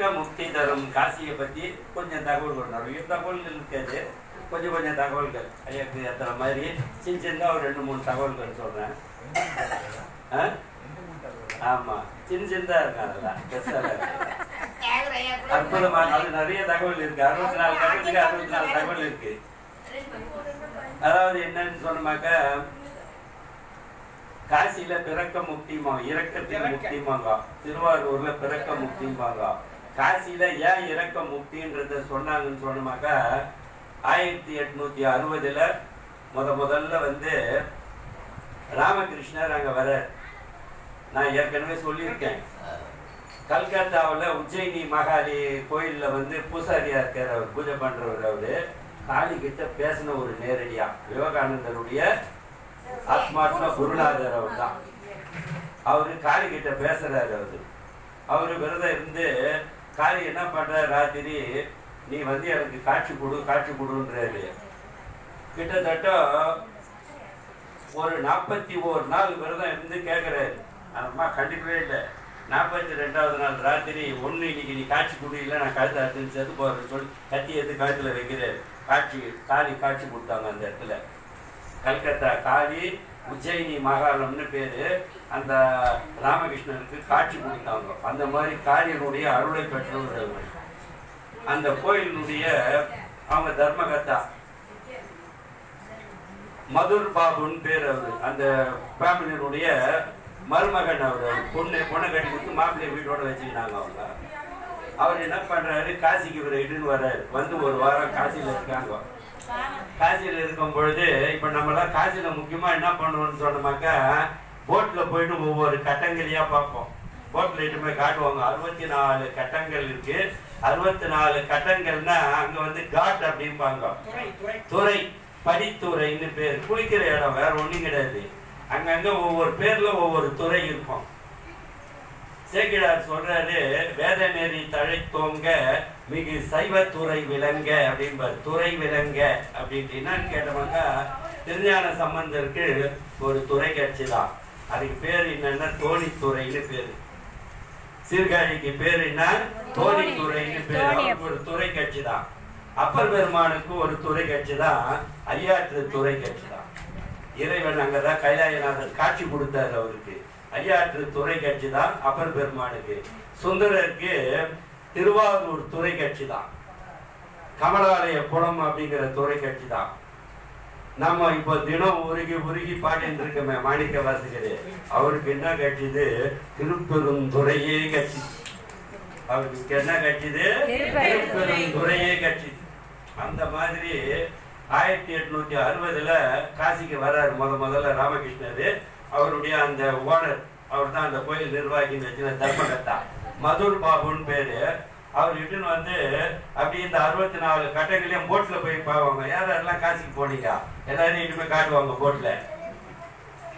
பிறக்க முக்தி தரும் காசியை பத்தி கொஞ்சம் தகவல் நிறைய தகவல்கள் இருக்காது. கொஞ்சம் கொஞ்சம் தகவல்கள். ஐயாக்கு ஏற்றுற மாதிரி சின்ன சின்னதாக ஒரு ரெண்டு மூணு தகவல்கள் சொல்றேன். ஆமா. சின்ன சின்னதாக இருக்கும் அதெல்லாம். பெருசாக அது நிறைய தகவல் இருக்கு. அறுபத்தி நாலு கட்டத்துக்கு அறுபத்தி நாலு தகவல் இருக்கு. அதாவது என்னன்னு சொன்னமாக்க காசியில பிறக்க முக்திமா இறக்கத்துக்கு முக்திமாங்க திருவாரூர்ல பிறக்க முக்திமாங்க காசியில் ஏன் இறக்க முக்தின்றத சொன்னாங்கன்னு சொன்னமாக்கா ஆயிரத்தி எட்நூற்றி அறுபதில் முத முதல்ல வந்து ராமகிருஷ்ணர் அங்கே வர நான் ஏற்கனவே சொல்லியிருக்கேன். கல்கத்தாவில் உஜ்ஜயினி மகாலி கோயிலில் வந்து பூசாரியாக இருக்கார் அவர் பூஜை பண்ணுறவர் அவர். காளிகிட்ட பேசின ஒரு நேரடியாக விவேகானந்தருடைய ஆத்மாத்மா குருநாதர் அவர் தான் அவரு காளிகிட்ட பேசுகிறார் பேசுறாரு அவரு. அவரு விரதம் இருந்து காளி என்ன பண்ணுற ராத்திரி? நீ வந்து எனக்கு காட்சி கொடு காட்சி கொடுன்றாரு. கிட்டத்தட்ட ஒரு நாற்பத்தி ஓரு நாள் விரதம் இருந்து கேட்குறாரு அம்மா கண்டிப்பவே இல்லை. நாற்பத்தி ரெண்டாவது நாள் ராத்திரி ஒன்று இன்னைக்கு நீ காட்சி கொடு இல்லை நான் கழுத்து அறுத்துன்னு செத்து போகிறேன்னு சொல்லி கத்தி எடுத்து கழுத்தில் வைக்கிறேன் காட்சி காளி காட்சி கொடுத்தாங்க அந்த இடத்துல. கல்கத்தா காளி உஜ்ஜயினி மகாலம்னு பேரு. அந்த ராமகிருஷ்ணனுக்கு காட்சி கொடுத்தாங்க. அந்த மாதிரி காரியனுடைய அருளை பெற்றவர் அந்த கோயிலினுடைய அவங்க தர்மகத்தா மதுர் பாபுன்னு பேர் அவர் அந்த ஃபேமிலியினுடைய மருமகன் அவர். பொண்ணு பொண்ணை கட்டி கொடுத்து மாப்பிள்ளை வீட்டோட வச்சுக்கினாங்க அவங்க. அவர் என்ன பண்றாரு? காசிக்கு இவர் இடுன்னு வர்றாரு. வந்து ஒரு வாரம் காசியில் இருக்காங்க. காசியில் இருக்கும் பொழுது இப்ப நம்மளாம் காசியில் முக்கியமா என்ன பண்ணுவோம்னு சொன்னோம்னாக்கா போட்டில் போயிட்டு ஒவ்வொரு கட்டங்களையாக பார்ப்போம். போட்டில் இட்டு போய் காட்டுவாங்க. அறுபத்தி நாலு கட்டங்கள் இருக்கு. அறுபத்தி நாலு கட்டங்கள்னா அங்க வந்து காட் அப்படிம்பாங்க. துறை படித்துறைன்னு பேர். குளிக்கிற இடம் வேற ஒன்றும் கிடையாது. அங்கங்கே ஒவ்வொரு பேர்ல ஒவ்வொரு துறை இருக்கும். சேக்கிடார் சொல்றாரு வேத நெறி தழைத்தோங்க மிகு சைவத்துறை விளங்க அப்படிம்பார். துறை விளங்க அப்படின்ட்டு என்னன்னு கேட்டவங்க திருஞான சம்பந்தருக்கு ஒரு துறை கட்சி தான் அதுக்கு பேர் என்னன்னா தோணித்துறைன்னு பேரு. சீர்காழிக்கு பேர் என்ன? தோணித்துறைன்னு பேர். ஒரு துறை கட்சி தான் அப்பர் பெருமானுக்கு ஒரு துறை கட்சி தான் ஐயாற்று துறை கட்சி தான் இறைவன் அங்கதான் கைலாயநாதர் காட்சி கொடுத்தாரு அவருக்கு. ஐயாற்று துறை கட்சி தான் அப்பர் பெருமானுக்கு. சுந்தரருக்கு திருவாரூர் துறை கட்சி தான். கமலாலய குளம் அப்படிங்கிற துறை கட்சி தான். நம்ம இப்போ தினம் உருகி உருகி பாடிட்டு இருக்கோமே மாணிக்க வாசகரே அவருக்கு என்ன கட்சிது திருப்பெருந்துறையே கட்சி. அவருக்கு என்ன கட்சிது திருப்பெருந்துறையே கட்சி. அந்த மாதிரி ஆயிரத்தி எட்நூத்தி அறுபதுல காசிக்கு வர்றாரு முத முதல்ல ராமகிருஷ்ணர். அவருடைய அந்த ஓனர் அவர் தான் அந்த கோயில் நிர்வாகின்னு வச்சுன தர்மகத்தா மதுர் பாபுன்னு பேரு. அவர் இட்டுன்னு வந்து அப்படி இந்த அறுபத்தி நாலு கட்டைகளையும் போட்ல போய் பாவாங்க. யார் யாரெல்லாம் காசுக்கு போனீங்க. எல்லாரையும் இட்டு போய் காட்டுவாங்க போட்ல.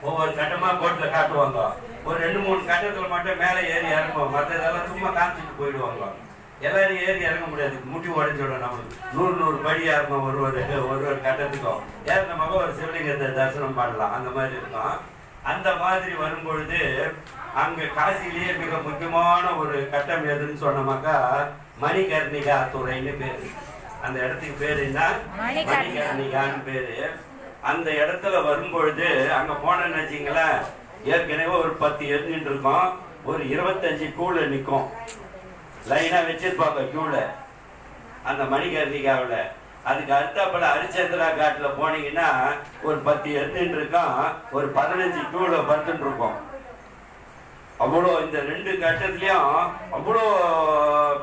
ஒவ்வொரு கட்டமா போட்ல காட்டுவாங்க. ஒரு ரெண்டு மூணு கட்டத்துல மட்டும் மேலே ஏறி இறங்குவோம். மற்றதெல்லாம் சும்மா காமிச்சிட்டு போயிடுவாங்க. எல்லாரும் ஏறி இறங்க முடியாது. முட்டி உடஞ்சிடும் நம்மளுக்கு. நூறு நூறு படியா இருக்கும் ஒரு ஒரு ஒரு ஒரு கட்டத்துக்கும். ஏறின மக ஒரு சிவலிங்கத்தை தரிசனம் பண்ணலாம். அந்த மாதிரி இருக்கும். அந்த மாதிரி வரும்பொழுது அங்க காசிலேயே மிக முக்கியமான ஒரு கட்டம் எதுன்னு சொன்னோமாக்கா மணிகர்ணிகா துறைன்னு பேரு. அந்த இடத்துக்கு பேரு என்ன? மணிகர்ணிகா. மணிகர்ணிகான்னு பேரு. அந்த இடத்துல வரும்பொழுது அங்க போனேன்னு வச்சிங்களேன் ஏற்கனவே ஒரு பத்து எரிஞ்சுட்டு இருக்கும். ஒரு இருபத்தஞ்சு கூழ நிற்கும் லைனா வச்சிருப்பாங்க கியூல அந்த மணிகர்ணிகாவில். அதுக்கு அடுத்தாப்புல ஹரிச்சந்திரா காட்டுல போனீங்கன்னா ஒரு பத்து எரிஞ்சுட்டு இருக்கோம் ஒரு பதினஞ்சு டூவில் படுத்துட்டு இருக்கோம். அவ்வளோ இந்த ரெண்டு கட்டத்துலயும் அவ்வளோ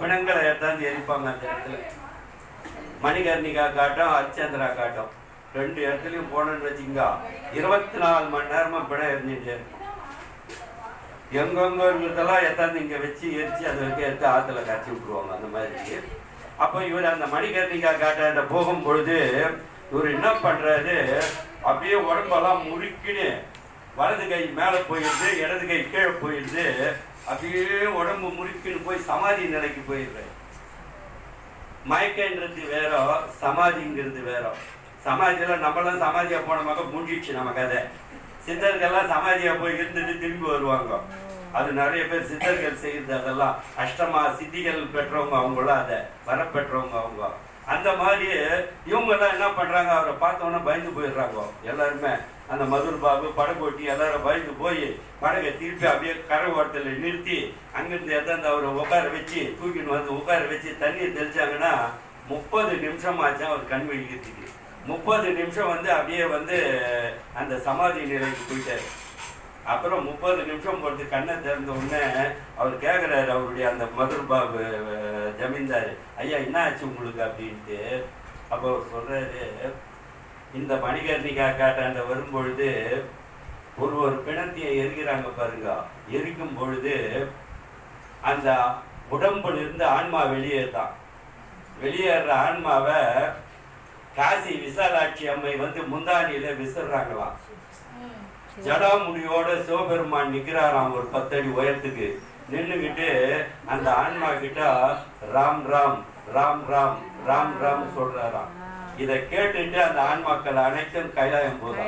பிணங்களை எடுத்தாந்து எரிப்பாங்க அந்த இடத்துல. மணிகர்ணிகா காட்டம் ஹரிச்சந்திரா காட்டம். ரெண்டு இடத்துலயும் போனோம்னு வச்சுங்க இருபத்தி நாலு மணி நேரமா பிணம் எரிஞ்சுட்டு இருக்கும். எங்கெங்க இருக்கிறதெல்லாம் எத்தாந்து இங்க வச்சு எரிச்சு அதை வைக்க எடுத்து ஆத்துல கரைச்சி விட்டுருவாங்க அந்த மாதிரி. அப்போ இவர் அந்த மணிகர்ணிகா காட்டாண்ட போகும் பொழுது இவர் என்ன பண்றாரு? அப்படியே உடம்பெல்லாம் முறுக்கின்னு வலது கை மேல போயிடுது இடது கை கீழே போயிடுது. அப்படியே உடம்பு முறுக்கின்னு போய் சமாதி நிலைக்கு போயிடுறாரு. மயக்கன்றது வேற சமாதிங்கிறது வேற. சமாதியில் நம்மளாம் சமாதியா போனமாக முடிஞ்சிடுச்சு நம்ம கதை. சித்தர்கள்லாம் சமாதியா போய் இருந்துட்டு திரும்பி வருவாங்க. அது நிறைய பேர் சித்தர்கள் செய்யறது அதெல்லாம் அஷ்டமா சித்திகள் பெற்றவங்க அவங்களாம் அதை வர பெற்றவங்க அவங்க. அந்த மாதிரி இவங்க எல்லாம் என்ன பண்றாங்க? அவரை பார்த்தோன்னே பயந்து போயிடுறாங்க. எல்லாருமே அந்த மதுர் பாபு படகோட்டி எல்லாரும் பயந்து போய் படகை திருப்பி அப்படியே கரை ஓரத்தில் நிறுத்தி அங்கிருந்து எதாந்து அவரை உட்கார வச்சு தூக்கின்னு வந்து உட்கார வச்சு தண்ணியை தெளிச்சாங்கன்னா முப்பது நிமிஷம் ஆச்சு அவர் கண் விழிக்கிறதுக்கு. முப்பது நிமிஷம் வந்து அப்படியே வந்து அந்த சமாதி நிலைக்கு போயிட்டாரு. அப்புறம் முப்பது நிமிஷம் பொறுத்து கண்ணை திறந்த உடனே அவர் கேட்குறாரு அவருடைய அந்த மதுர் பாபு ஜமீன்தார் ஐயா என்ன ஆச்சு உங்களுக்கு? அப்படின்ட்டு. அப்போ அவர் சொல்கிறாரு இந்த மணிகர்ணிகா காட்டாண்ட வரும்பொழுது ஒரு ஒரு பிணத்தையை எரிக்கிறாங்க பாருங்க. எரிக்கும் பொழுது அந்த உடம்புலிருந்து ஆன்மா வெளியேறான் வெளியேற ஆன்மாவை காசி விசாலாட்சி அம்மை வந்து முந்தானியில் விசிறாங்களாம். ஜடாமுடியோட சிவபெருமான் நிக்கிறாராம் ஒரு பத்தடி உயரத்துக்கு. நின்னுகிட்டு அந்த ஆன்மா கிட்ட ராம் ராம் ராம் ராம் ராம் ராம் சொல்றாராம். இத கேட்டுட்டு அந்த ஆன்மாக்கள் அனைத்தும் கைலாயம் போதும்.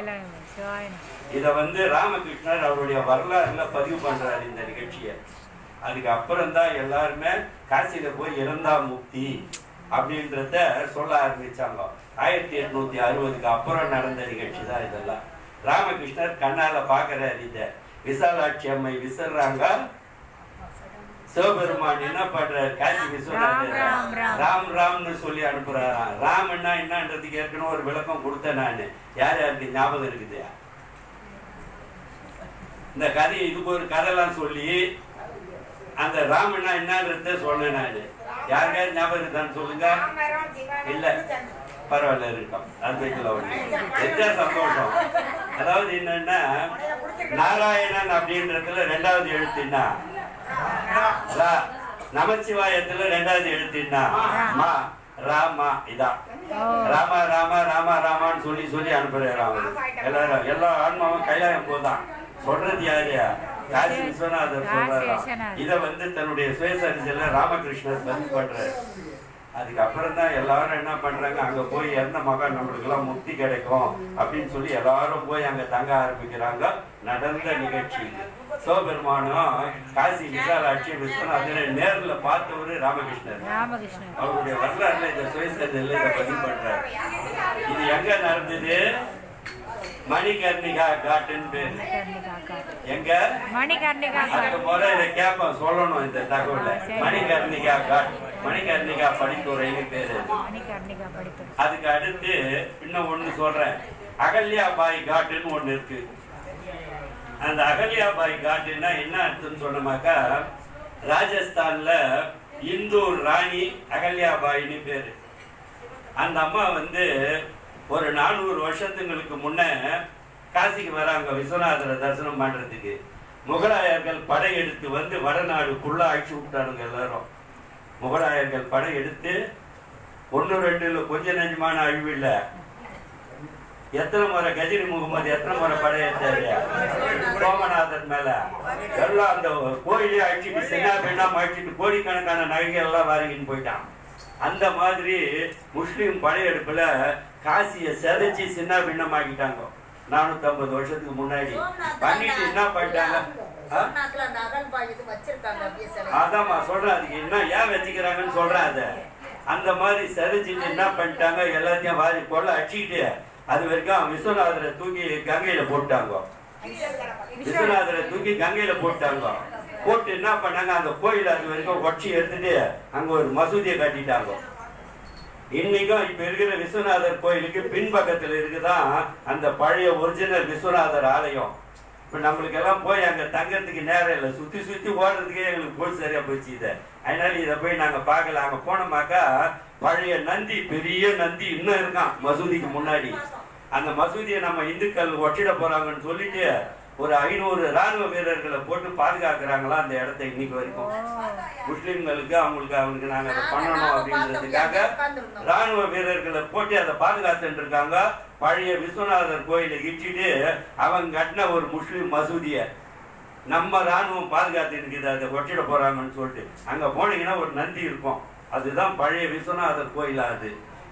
இத வந்து ராமகிருஷ்ணர் அவருடைய வரலாறுல பதிவு பண்றாரு இந்த நிகழ்ச்சியை. அதுக்கு அப்புறம் தான் எல்லாருமே காசியில போய் இறந்தா முக்தி அப்படின்றத சொல்ல ஆரம்பிச்சாங்க ஆயிரத்தி எட்நூத்தி அறுபதுக்கு அப்புறம் நடந்த நிகழ்ச்சி தான் இதெல்லாம். ராமகிருஷ்ணர் கண்ணால பாக்குறாரு இத. விசாலாட்சி அம்மை விசிறாங்க சிவபெருமான் என்ன பண்றாரு? காசி விஸ்வநாதர். ராம், ராம். ராம். ராம்னு சொல்லி அனுப்புறாராம். ராமன்னா என்னன்றதுக்கு ஏற்கனவே ஒரு விளக்கம் கொடுத்தேன் நான். யார் யாருக்கு ஞாபகம் இருக்குது? இந்த கதையை இதுக்கு ஒரு கதைலாம் சொல்லி அந்த ராமன்னா என்னன்றத சொன்னேன் நான். யாருக்காவது ஞாபகம் இருக்கான்னு சொல்லுங்க. இல்ல. பரவாயில்ல இருக்கும் அத்வைத்தில் ஒண்ணு எச்சா சந்தோஷம். அதாவது என்னன்னா நாராயணன் அப்படின்றதுல ரெண்டாவது எழுத்துன்னா. நமச்சிவாயத்துல ரெண்டாவது எழுத்துன்னா மா ராமா இதான் ராமா ராமா ராமா ராமான்னு சொல்லி சொல்லி அனுப்புறாரு அவரு. எல்லாரும் எல்லா ஆன்மாவும் கைலாயம் போதான் சொல்றது யாரு? காசி விஸ்வநாதர் விஸ்வநாதர். இத வந்து தன்னுடைய சுயசரிசையில ராமகிருஷ்ணர் பதிவு பண்றாரு. அதுக்கப்புறம் தான் எல்லாரும் என்ன பண்றாங்க? அங்க போய் இறந்த மகன் நம்மளுக்கு எல்லாம் முக்தி கிடைக்கும் அப்படின்னு சொல்லி எல்லாரும் போய் அங்க தங்க ஆரம்பிக்கிறாங்க. நடந்த நிகழ்ச்சி. சிவபெருமானும் காசி விசாலாட்சி விஸ்வநாதனை நேர்ல பார்த்தவரு ராமகிருஷ்ணர். அவருடைய வரலாறுல இந்த சுயசரிதையில இதை பதிவு பண்றாரு. இது எங்க நடந்தது? மணிகர்ணிகா காட்டுன்னு பேரு. காட்டு. எங்க? மணிகர்ணிகா காட்டு. முறை இதை கேட்போம் சொல்லணும் இந்த தகவலை. மணிகர்ணிகா காட் மணிகர்ணிகா படித்துறைன்னு பேரு? அதுக்கு அடுத்து இன்னும் ஒண்ணு சொல்றேன். அகல்யாபாய் காட்டுன்னு ஒண்ணு இருக்கு. அந்த அகல்யாபாய் காட்டுன்னா என்ன அர்த்தம்னு சொன்னோமாக்கா ராஜஸ்தான்ல இந்தூர் ராணி அகல்யாபாயின்னு பேரு. அந்த அம்மா வந்து ஒரு நானூறு வருஷத்துங்களுக்கு முன்ன காசிக்கு வராங்க விஸ்வநாதரை தரிசனம் பண்றதுக்கு. முகலாயர்கள் படையெடுத்து வந்து வடநாடுக்குள்ள அழிச்சு விட்டானுங்க எல்லாரும். முகலாயர்கள் படையெடுத்து ஒன்று ரெண்டு கொஞ்ச நெஞ்சமான அழிவு இல்லை எத்தனை முறை கஜினி முகமது எத்தனை முறை படையெடுத்தாரு சோமநாதன் மேல. எல்லாம் அந்த கோயிலே அழிச்சிட்டு சின்ன பெண்ணா அழிச்சிட்டு கோடிக்கணக்கான நகைகள் எல்லாம் வாரிக்கின்னு போயிட்டான். அந்த மாதிரி முஸ்லீம் படையெடுப்புல காசியை செதைச்சு சின்ன பின்னமாக்கிட்டாங்க நானூத்தி ஐம்பது வருஷத்துக்கு முன்னாடி. பண்ணிட்டு என்ன பண்ணிட்டாங்க? அந்த வச்சிருக்காங்க அப்படியே சிலை. அதாம்மா சொல்றேன் அதுக்கு என்ன ஏன் வச்சுக்கிறாங்கன்னு சொல்றேன் அதை அந்த மாதிரி சரிச்சுட்டு என்ன பண்ணிட்டாங்க? எல்லாத்தையும் வாரி கொள்ள அடிச்சுக்கிட்டு அது வரைக்கும் விஸ்வநாதரை தூக்கி கங்கையில போட்டாங்க விஸ்வநாதரை தூக்கி கங்கையில போட்டாங்க போட்டு என்ன பண்ணாங்க? அந்த கோயில் அது வரைக்கும் உடச்சி எடுத்துட்டு அங்க ஒரு மசூதியை கட்டிட்டாங்க. இன்னைக்கும் இப்ப இருக்கிற விஸ்வநாதர் கோயிலுக்கு பின்பக்கத்துல இருக்குதான் அந்த பழைய ஒரிஜினல் விஸ்வநாதர் ஆலயம். இப்ப நம்மளுக்கு எல்லாம் போய் அங்க தங்கறதுக்கு நேரம் இல்லை. சுத்தி சுத்தி ஓடுறதுக்கே எங்களுக்கு போய் சரியா போச்சு இதை. அதனால இதை போய் நாங்க பார்க்கல. அங்க போனோமாக்கா பழைய நந்தி பெரிய நந்தி இன்னும் இருக்கான் மசூதிக்கு முன்னாடி. அந்த மசூதியை நம்ம இந்துக்கள் ஒட்டிட போறாங்கன்னு சொல்லிட்டு ஒரு ஐநூறு ராணுவ வீரர்களை போட்டு பாதுகாக்கிறாங்களா அந்த இடத்த இன்னைக்கு வரைக்கும். முஸ்லிம்களுக்கு அவங்களுக்கு அவங்களுக்கு நாங்க அதை பண்ணணும் அப்படின்றதுக்காக ராணுவ வீரர்களை போட்டு அதை பாதுகாத்துட்டு இருக்காங்க. பழைய விஸ்வநாதர் கோயிலை இடிச்சிட்டு அவங்க கட்டின ஒரு முஸ்லிம் மசூதிய நம்ம ராணுவம் பாதுகாத்து இருக்குது அதை ஒட்டிட போறாங்கன்னு சொல்லிட்டு. அங்க போனீங்கன்னா ஒரு நந்தி இருக்கும். அதுதான் பழைய விஸ்வநாதர் கோயில் அது.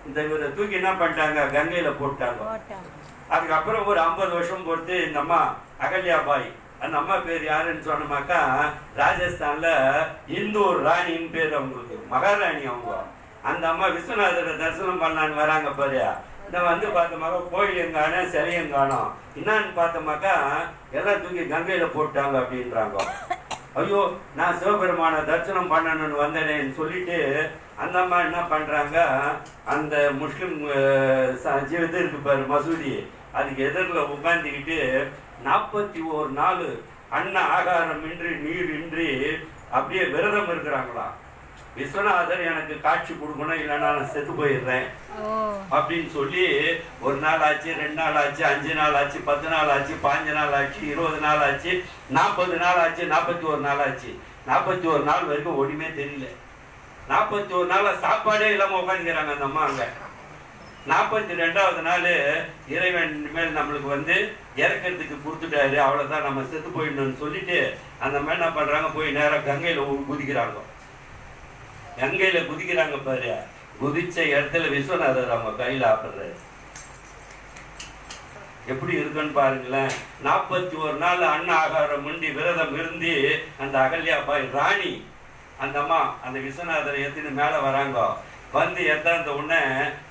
இந்த இவரை தூக்கி என்ன பண்ணிட்டாங்க? கங்கையில போட்டாங்க போட்டாங்க. அதுக்கப்புறம் ஒரு ஐம்பது வருஷம் பொறுத்து இந்த அம்மா அகல்யாபாய் அந்த அம்மா பேர் யாருன்னு சொன்னோமாக்கா ராஜஸ்தான்ல இந்தூர் ராணின்னு பேர் அவங்களுக்கு மகாராணி அவங்க. அந்த அம்மா விஸ்வநாதரை தரிசனம் பண்ணலான்னு வராங்க பாரு இந்த வந்து பார்த்தோமாக்கா கோயில் காணோம் சிலையும் காணோம் என்னன்னு பார்த்தோமாக்கா எல்லாம் தூக்கி கங்கையில போட்டாங்க அப்படின்றாங்க. ஐயோ நான் சிவபெருமான தரிசனம் பண்ணணும்னு வந்தேனேன்னு சொல்லிட்டு அந்த அம்மா என்ன பண்றாங்க? அந்த முஸ்லிம் இது இருக்கு பாரு மசூதி. அதுக்கு எதிரில் உட்காந்துக்கிட்டு நாற்பத்தி ஒரு நாள் அன்ன ஆகாரம் இன்றி நீர் இன்றி அப்படியே விரதம் இருக்கிறாங்களாம் விஸ்வநாதர் எனக்கு காட்சி கொடுக்கணும் இல்லைன்னா நான் செத்து போயிடுறேன். அப்படின்னு சொல்லி ஒரு நாள் ஆச்சு ரெண்டு நாள் ஆச்சு அஞ்சு நாள் ஆச்சு பத்து நாள் ஆச்சு பாஞ்சு நாள் ஆச்சு இருபது நாள் ஆச்சு நாற்பது நாள் ஆச்சு நாற்பத்தி ஒரு நாள் ஆச்சு. நாற்பத்தி ஒரு நாள் வரைக்கும் ஒன்றுமே தெரியல. நாற்பத்தி ஒரு நாளில் சாப்பாடே இல்லாமல் உட்காந்துக்கிறாங்க அந்த அம்மா அங்கே. நாற்பத்தி ரெண்டாவது நாள் இறைவன் மேல் நம்மளுக்கு வந்து இறக்கிறதுக்கு கொடுத்துட்டாரு. அவ்வளோதான் நம்ம செத்து போயிடணும்னு சொல்லிட்டு அந்த மாதிரி என்ன பண்ணுறாங்க போய் நேராக கங்கையில் குதிக்கிறாங்க. கங்கையில் குதிக்கிறாங்க பாரு. குதிச்ச இடத்துல விஸ்வநாதர் அவங்க கையில் ஆப்படுறாரு எப்படி இருக்குன்னு பாருங்களேன். நாற்பத்தி ஒரு நாள் அன்ன ஆகாரம் முண்டி விரதம் இருந்து அந்த அகல்யா பாய் ராணி அந்த அம்மா அந்த விஸ்வநாதரை ஏற்றின்னு மேலே வராங்க. வந்து எத்தாந்த உடனே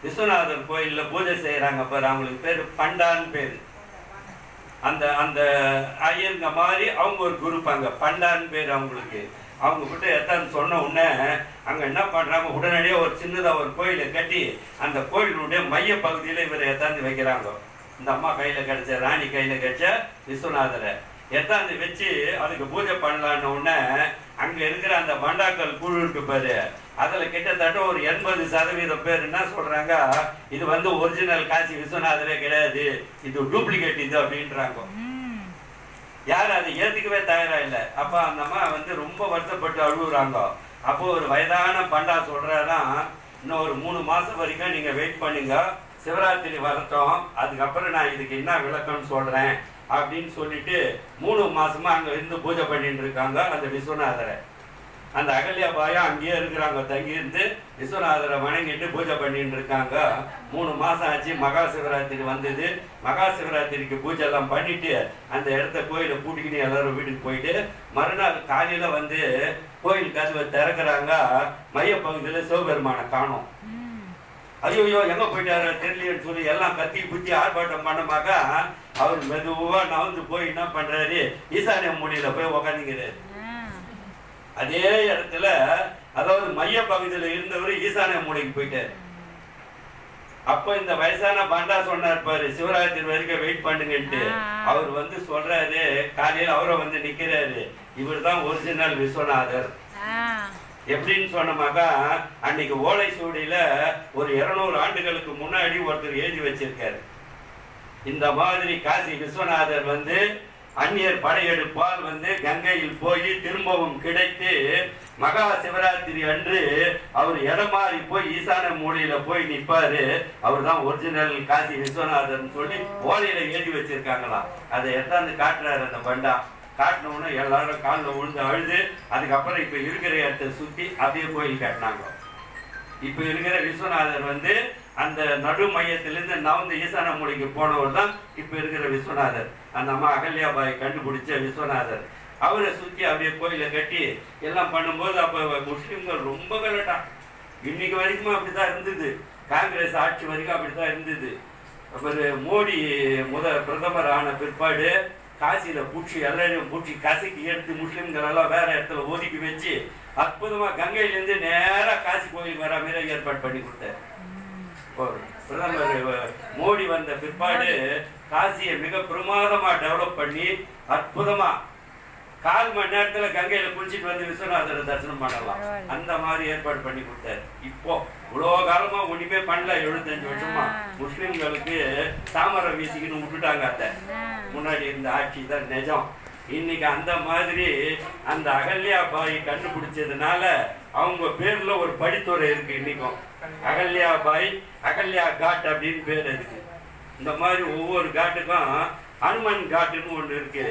விஸ்வநாதர் கோயிலில் பூஜை செய்கிறாங்க பாரு அவங்களுக்கு பேர் பண்டான்னு பேர். அந்த அந்த ஐயருங்க மாதிரி அவங்க ஒரு குரூப் பண்டான்னு பேர் அவங்களுக்கு. அவங்க கிட்ட எத்தான்னு சொன்ன உடனே அங்கே என்ன பண்ணுறாங்க உடனடியே ஒரு சின்னதாக ஒரு கோயிலை கட்டி அந்த கோயிலுடைய மைய பகுதியில் இவரை எத்தாந்து வைக்கிறாங்க. இந்த அம்மா கையில் கிடைச்ச ராணி கையில் கிடைச்ச விஸ்வநாதரை. எத்தாந்து வச்சு அதுக்கு பூஜை பண்ணலான்னு உடனே அங்க இருக்கிற அந்த பண்டாக்கள் குழு இருக்கு பாரு. அதுல கிட்டத்தட்ட ஒரு எண்பது சதவீதம் பேர் என்ன சொல்றாங்க? இது வந்து ஒரிஜினல் காசி விஸ்வநாதரே கிடையாது. இது டூப்ளிகேட் இது அப்படின்றாங்க. ம். யார் அதை ஏத்துக்கவே தயாரா இல்லை. அப்ப அந்த அம்மா வந்து ரொம்ப வருத்தப்பட்டு அழுகுறாங்க. அப்போ ஒரு வயதான பண்டா சொல்றாராம் இன்னும் ஒரு மூணு மாசம் வரைக்கும் நீங்க வெயிட் பண்ணுங்க. சிவராத்திரி வரட்டும். அதுக்கப்புறம் நான் இதுக்கு என்ன விளக்கம்னு சொல்றேன். அப்படின்னு சொல்லிட்டு மூணு மாசமா அங்க இருந்து பூஜை பண்ணிட்டு இருக்காங்க அந்த விஸ்வநாதரை. அந்த அகல்யா பாயா அங்கேயே இருக்கிறாங்க தங்கி இருந்து விஸ்வநாதரை வணங்கிட்டு பூஜை பண்ணிட்டு இருக்காங்க. மூணு மாசம் ஆச்சு மகா சிவராத்திரி வந்தது. மகா சிவராத்திரிக்கு பூஜை எல்லாம் பண்ணிட்டு அந்த இடத்த கோயிலை பூட்டிக்கிட்டு எல்லாரும் வீட்டுக்கு போயிட்டு மறுநாள் காலையில வந்து கோயில் கதவை திறக்கிறாங்க. மையப்பகுதியில சிவபெருமானை காணோம். ஐயோ எங்க போயிட்டாரு? தெரியலையேன்னு சொல்லி எல்லாம் கத்தி குத்தி ஆர்ப்பாட்டம் பண்ணமாக்கா அவர் மெதுவா நகர்ந்து போய் என்ன பண்றாரு? ஈசானிய மூலையில போய் உக்காந்துங்கிறாரு அதே இடத்துல அதாவது மைய பகுதியில இருந்தவர் ஈசானிய மூலைக்கு போயிட்டாரு. அப்போ இந்த வயசான பாண்டா சொன்னார் பாரு சிவராத்திரி வரைக்கும் வெயிட் பண்ணுங்கன்ட்டு. அவர் வந்து சொல்றாரு காலையில அவரை வந்து நிக்கிறாரு. இவர் தான் ஒரிஜினல் விஸ்வநாதர் எப்படின்னு சொன்னமாக்கா அன்னைக்கு ஓலை சூடியில ஒரு இருநூறு ஆண்டுகளுக்கு முன்னாடி ஒருத்தர் எழுதி வச்சிருக்காரு. இந்த மாதிரி காசி விஸ்வநாதர் வந்து அந்நியர் படையெடுப்பால் வந்து கங்கையில் போய் திரும்பவும் கிடைத்து மகா சிவராத்திரி அன்று அவர் இடமாறி போய் ஈசான மூலையில போய் நிப்பாரு. அவர் தான் ஒரிஜினல் காசி விஸ்வநாதர்னு சொல்லி ஓலையில எழுதி வச்சிருக்காங்களாம் அதை எத்தாந்து காட்டுறாரு அந்த பண்டா. காட்டின எல்லாரும் காலில் விழுந்து அழுது அதுக்கப்புறம் இப்ப இருக்கிற இடத்த சுத்தி அப்படியே கோயில் கட்டினாங்க. இப்ப இருக்கிற விஸ்வநாதர் வந்து அந்த நடு மையத்திலிருந்து நவந்து ஈசான மூலைக்கு போனவர் தான் இப்போ இருக்கிற விஸ்வநாதர். அந்த அம்மா அகல்யாபாய் கண்டுபிடிச்ச விஸ்வநாதர். அவரை சுற்றி அப்படியே கோயிலை கட்டி எல்லாம் பண்ணும்போது அப்போ முஸ்லீம்கள் ரொம்ப கலட்டான் இன்னைக்கு வரைக்கும் அப்படிதான் இருந்தது. காங்கிரஸ் ஆட்சி வரைக்கும் அப்படி தான் இருந்தது. அப்புறம் மோடி முத பிரதமர் ஆன பிற்பாடு காசியில் பூச்சி எல்லாரையும் பூச்சி கசைக்கு எடுத்து முஸ்லீம்கள் எல்லாம் வேற இடத்துல ஒதுக்கி வச்சு அற்புதமாக கங்கையிலேருந்து நேராக காசி கோயிலுக்கு வர மாதிரி ஏற்பாடு பண்ணி கொடுத்தாரு. பிரதமர் மோடி வந்த பிற்பாடு காசியை மிக பிரமாதமா டெவலப் பண்ணி அற்புதமா கால் மணி நேரத்துல கங்கையில குளிச்சிட்டு வந்து விஸ்வநாதரை தரிசனம் பண்ணலாம். அந்த மாதிரி ஏற்பாடு பண்ணி கொடுத்தாரு. இப்போ இவ்வளோ காலமா ஒண்ணுமே பண்ணல எழுபத்தஞ்சு வருஷமா. முஸ்லிம்களுக்கு தாமரை வீசிக்கின்னு விட்டுட்டாங்க அத்தை. ஆ. முன்னாடி இருந்த ஆட்சி தான் நிஜம். இன்னைக்கு அந்த மாதிரி அந்த அகல்யா பாய் கண்டுபிடிச்சதுனால அவங்க பேர்ல ஒரு படித்துறை இருக்கு இன்னைக்கும். அகல்யா பாய் அகல்யா காட் அப்படின்னு பேர் இருக்கு. இந்த மாதிரி ஒவ்வொரு காட்டுக்கும் ஹனுமன் காட்டுன்னு ஒண்ணு இருக்கு.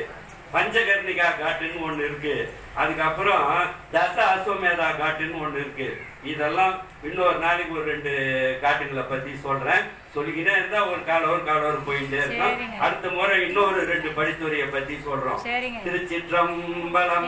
பஞ்சகர்ணிகா காட்டுன்னு ஒண்ணு இருக்கு. அதுக்கப்புறம் தச அஸ்வமேதா காட்டுன்னு ஒண்ணு இருக்கு. இதெல்லாம் இன்னொரு நாளைக்கு ஒரு ரெண்டு காட்டுங்களை பத்தி சொல்றேன். சொல்லிக்கிட்டே இருந்தா ஒரு கால ஒரு கால ஒரு போயிட்டே இருக்கோம். அடுத்த முறை இன்னொரு ரெண்டு படித்துறையை பத்தி சொல்றோம். திருச்சிற்றம்பலம்.